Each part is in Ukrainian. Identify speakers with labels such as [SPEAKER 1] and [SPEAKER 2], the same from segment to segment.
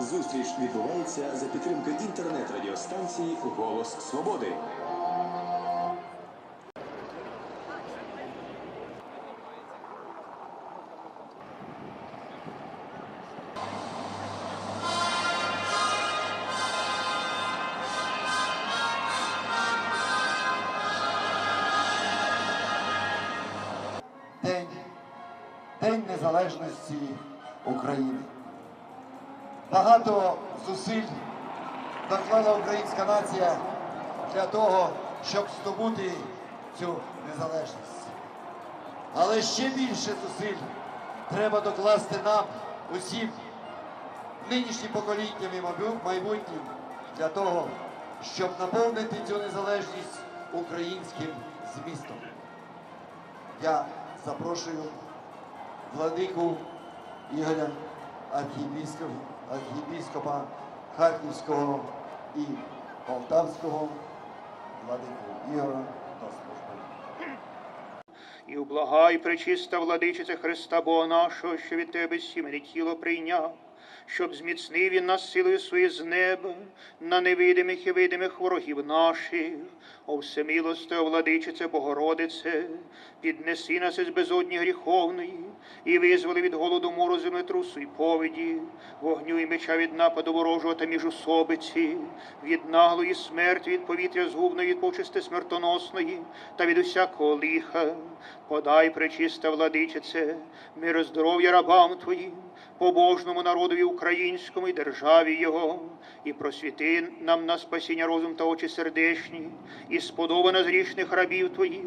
[SPEAKER 1] Зустріч відбувається за підтримки інтернет-радіостанції Голос Свободи.
[SPEAKER 2] День, День Незалежності України. Багато зусиль доклала українська нація для того, щоб здобути цю незалежність. Але ще більше зусиль треба докласти нам усім нинішнім поколінням і майбутнім для того, щоб наповнити цю незалежність українським змістом. Я запрошую владику Ігоря архієпископа, архієпископа Харківського і Полтавського владику Ігора до служби.
[SPEAKER 3] І ублагай, пречиста владичице Христа Бога нашого, що від тебе сім'ї тіло прийняв, щоб зміцнив він нас силою своєю з неба, на невидимих і видимих ворогів наших, о всемилосте, владичице Богородице, піднеси нас із безодні гріховної, і визволи від голоду мору землетрусу і повіді, вогню і меча від нападу ворожого та міжусобиці, від наглої смерті, від повітря згубної, від почести смертоносної та від усякого лиха. Подай, пречиста владичице, мир здоров'я рабам твоїм, побожному народові українському і державі Його, і просвіти нам на спасіння розум та очі сердешні, і сподобана з грішних рабів Твоїх,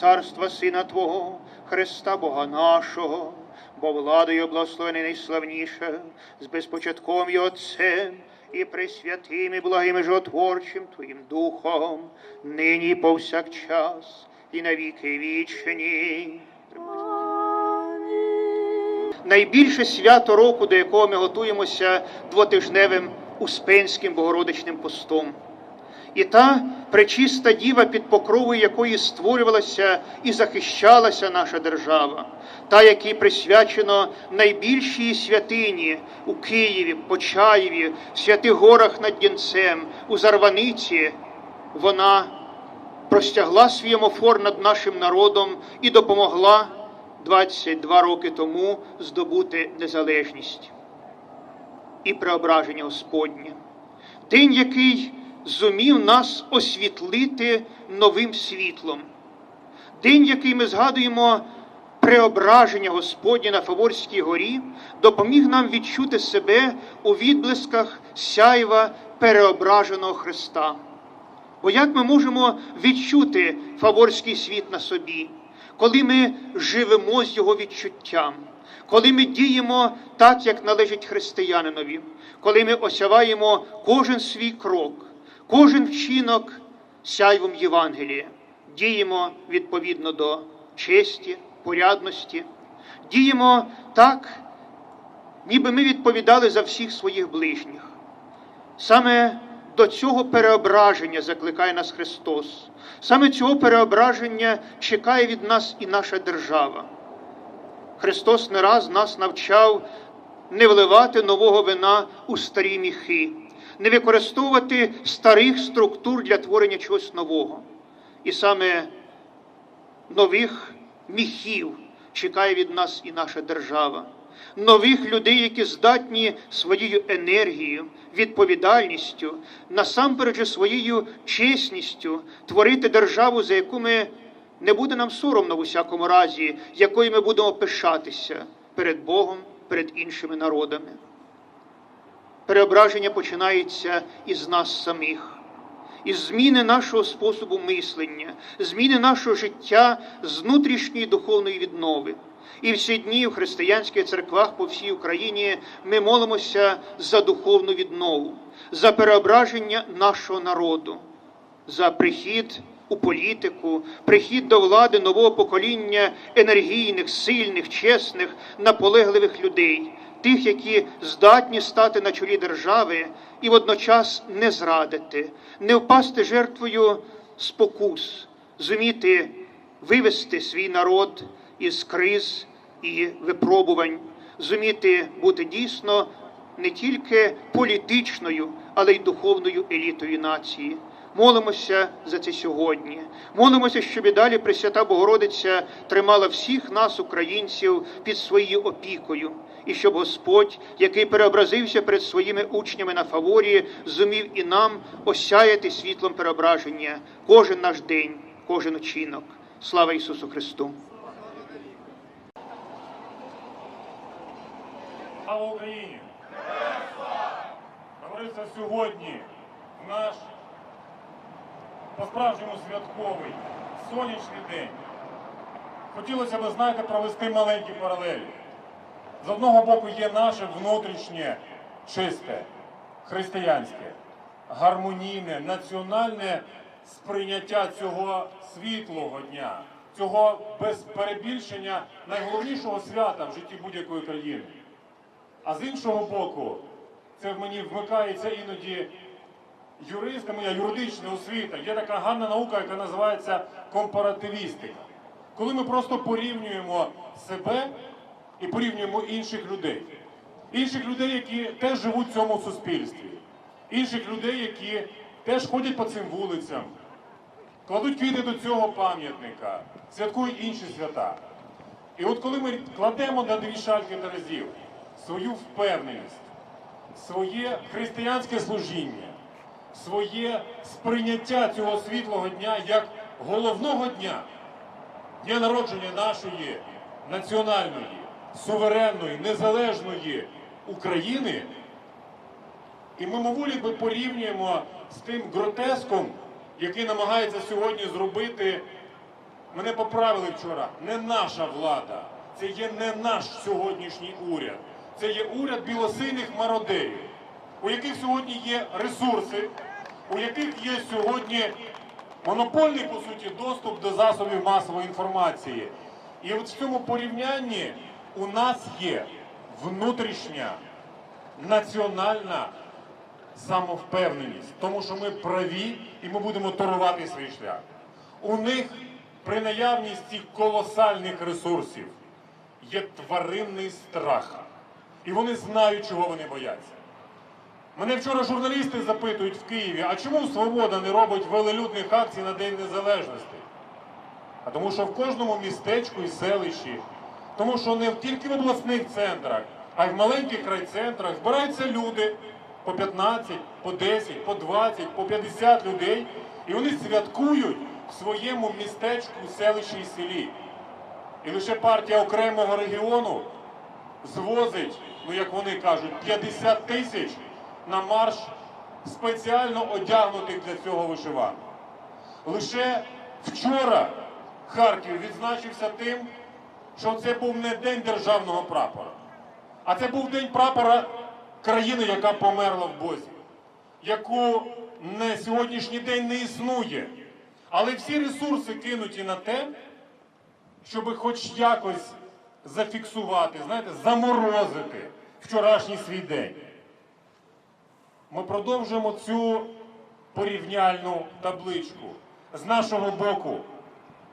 [SPEAKER 3] царства Сина Твого, Христа Бога нашого, бо владою благословений найславніша, з безпочатком і Отцем, і пресвятим, і благим і животворчим Твоїм Духом, нині і повсякчас, і навіки вічні. Найбільше свято року, до якого ми готуємося двотижневим Успенським Богородичним постом. І та пречиста діва, під покровою якої створювалася і захищалася наша держава, та, якій присвячено найбільшій святині у Києві, Почаєві, в святих горах над Дінцем, у Зарваниці, вона простягла свій омофор над нашим народом і допомогла 22 роки тому здобути незалежність і преображення Господнє. День, який зумів нас освітлити новим світлом. День, який ми згадуємо преображення Господнє на Фаворській горі, допоміг нам відчути себе у відблисках сяйва переображеного Христа. Бо як ми можемо відчути Фаворський світ на собі, коли ми живемо з його відчуттям, коли ми діємо так, як належить християнинові, коли ми осяваємо кожен свій крок, кожен вчинок сяйвом Євангелія, діємо відповідно до честі, порядності, діємо так, ніби ми відповідали за всіх своїх ближніх. Саме до цього переображення закликає нас Христос. Саме цього переображення чекає від нас і наша держава. Христос не раз нас навчав не вливати нового вина у старі міхи, не використовувати старих структур для творення чогось нового. І саме нових міхів чекає від нас і наша держава, нових людей, які здатні своєю енергією, відповідальністю, насамперед же своєю чесністю творити державу, за яку ми не буде нам соромно в усякому разі, якою ми будемо пишатися перед Богом, перед іншими народами. Переображення починається із нас самих із зміни нашого способу мислення, зміни нашого життя з внутрішньої духовної віднови. І всі дні в християнських церквах по всій Україні ми молимося за духовну віднову, за переображення нашого народу, за прихід у політику, прихід до влади нового покоління енергійних, сильних, чесних, наполегливих людей, тих, які здатні стати на чолі держави і водночас не зрадити, не впасти жертвою спокус, зуміти вивести свій народ із криз і випробувань, зуміти бути дійсно не тільки політичною, але й духовною елітою нації. Молимося за це сьогодні. Молимося, щоб і далі Пресвята Богородиця тримала всіх нас, українців, під своєю опікою, і щоб Господь, який переобразився перед своїми учнями на фаворі, зумів і нам осяяти світлом переображення кожен наш день, кожен учинок. Слава Ісусу Христу!
[SPEAKER 4] Слава Україні! Товариство, сьогодні наш по-справжньому святковий сонячний день. Хотілося б, знаєте, провести маленькі паралелі. З одного боку є наше внутрішнє, чисте, християнське, гармонійне, національне сприйняття цього світлого дня, цього без перебільшення найголовнішого свята в житті будь-якої країни. А з іншого боку, це в мені вмикається іноді юристка, моя юридична освіта. Є така гарна наука, яка називається компаративістика. Коли ми просто порівнюємо себе і порівнюємо інших людей. Інших людей, які теж живуть в цьому суспільстві. Інших людей, які теж ходять по цим вулицям, кладуть квіти до цього пам'ятника, святкують інші свята. І от коли ми кладемо на дві шальки терезів свою впевненість, своє християнське служіння, своє сприйняття цього світлого дня як головного дня, дня народження нашої національної, суверенної, незалежної України, і мимоволі ми порівнюємо з тим гротеском, який намагається сьогодні зробити Мене поправили вчора. Не наша влада. Це є не наш сьогоднішній уряд. Це є уряд білосиних мародерів, у яких сьогодні є ресурси, у яких є сьогодні монопольний, по суті, доступ до засобів масової інформації. І от в цьому порівнянні у нас є внутрішня національна самовпевненість, тому що ми праві і ми будемо торувати свій шлях. У них при наявності колосальних ресурсів є тваринний страх. І вони знають, чого вони бояться. Мене вчора журналісти запитують в Києві, а чому Свобода не робить велелюдних акцій на День Незалежності? А тому що в кожному містечку і селищі, тому що не тільки в обласних центрах, а й в маленьких райцентрах збираються люди по 15, по 10, по 20, по 50 людей, і вони святкують в своєму містечку, селищі і селі. І лише партія окремого регіону звозить, ну як вони кажуть, 50 тисяч на марш спеціально одягнутих для цього вишиванок. Лише вчора Харків відзначився тим, що це був не день державного прапора, а це був день прапора країни, яка померла в Бозі, яку на сьогоднішній день не існує. Але всі ресурси кинуті на те, щоб хоч якось зафіксувати, знаєте, заморозити вчорашній свій день. Ми продовжуємо цю порівняльну табличку. З нашого боку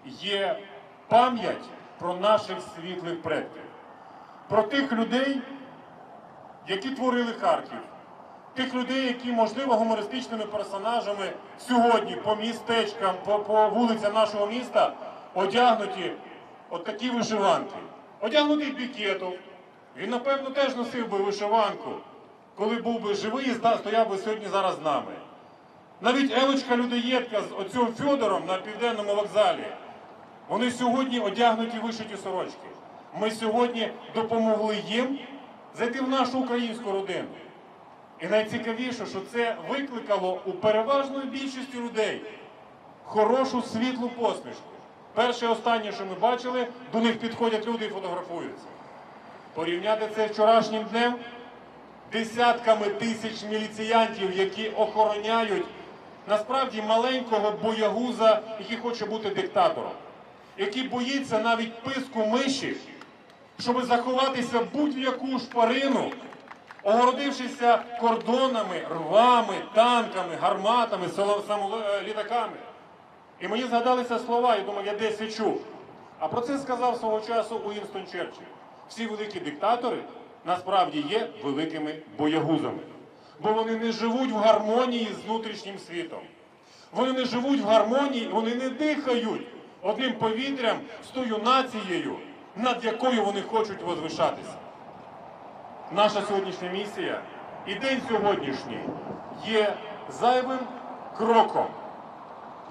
[SPEAKER 4] є пам'ять про наших світлих предків, про тих людей, які творили Харків, тих людей, які, можливо, гумористичними персонажами сьогодні по містечкам, по, по вулицям нашого міста одягнуті от такі вишиванки. Одягнутий Бікетов. Він, напевно, теж носив би вишиванку, коли був би живий і стояв би сьогодні зараз з нами. Навіть Елочка Людоєдка з оцим Фьодором на південному вокзалі. Вони сьогодні одягнуті вишиті сорочки. Ми сьогодні допомогли їм зайти в нашу українську родину. І найцікавіше, що це викликало у переважної більшості людей хорошу світлу посмішку. Перше і останнє, що ми бачили, до них підходять люди і фотографуються. Порівняти це вчорашнім днем десятками тисяч міліціянтів, які охороняють насправді маленького боягуза, який хоче бути диктатором, який боїться навіть писку миші, щоб заховатися будь-яку шпарину, огородившися кордонами, рвами, танками, гарматами, е, літаками. І мені згадалися слова, я думаю, я десь це чув. А про це сказав свого часу Уінстон Черчилль. Всі великі диктатори насправді є великими боягузами. Бо вони не живуть в гармонії з внутрішнім світом. Вони не живуть в гармонії, вони не дихають одним повітрям з тою нацією, над якою вони хочуть возвишатися. Наша сьогоднішня місія і день сьогоднішній є зайвим кроком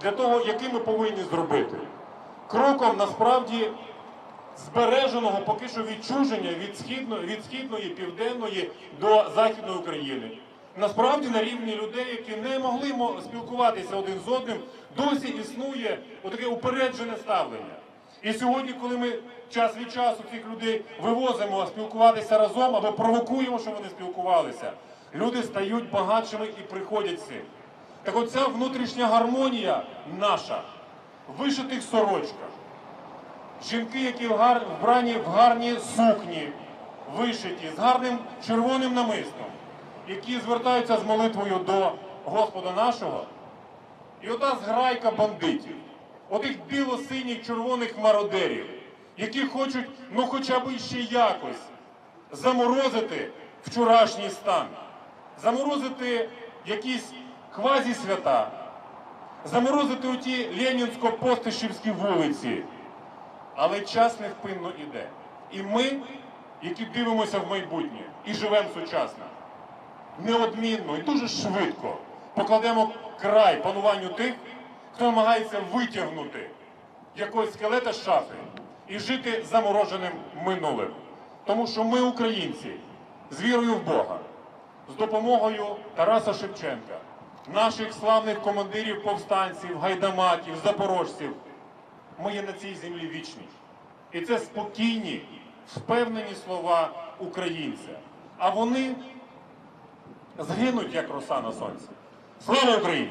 [SPEAKER 4] для того, який ми повинні зробити. Кроком насправді збереженого поки що відчуження від східної, від східної, південної до західної України. Насправді на рівні людей, які не могли спілкуватися один з одним, досі існує отаке упереджене ставлення. І сьогодні, коли ми час від часу цих людей вивозимо спілкуватися разом або провокуємо, щоб вони спілкувалися, люди стають багатшими і приходять з цим. Так оця внутрішня гармонія наша в вишитих сорочках, Жінки, які вбрані в гарні сукні, вишиті, з гарним червоним намистом, які звертаються з молитвою до Господа нашого, і ота зграйка бандитів, отих біло-синіх червоних мародерів, які хочуть, ну хоча б ще якось заморозити вчорашній стан, заморозити якісь квазі-свята, заморозити оті ленінсько-постишівські вулиці. Але час невпинно іде. І ми, які дивимося в майбутнє і живемо сучасно, неодмінно і дуже швидко покладемо край пануванню тих, хто намагається витягнути якогось скелета з шафи і жити замороженим минулим. Тому що ми, українці, з вірою в Бога, з допомогою Тараса Шевченка, наших славних командирів повстанців, гайдамаків, запорожців, ми є на цій землі вічні. І це спокійні, впевнені слова українця. А вони згинуть, як роса на сонці. Слава Україні!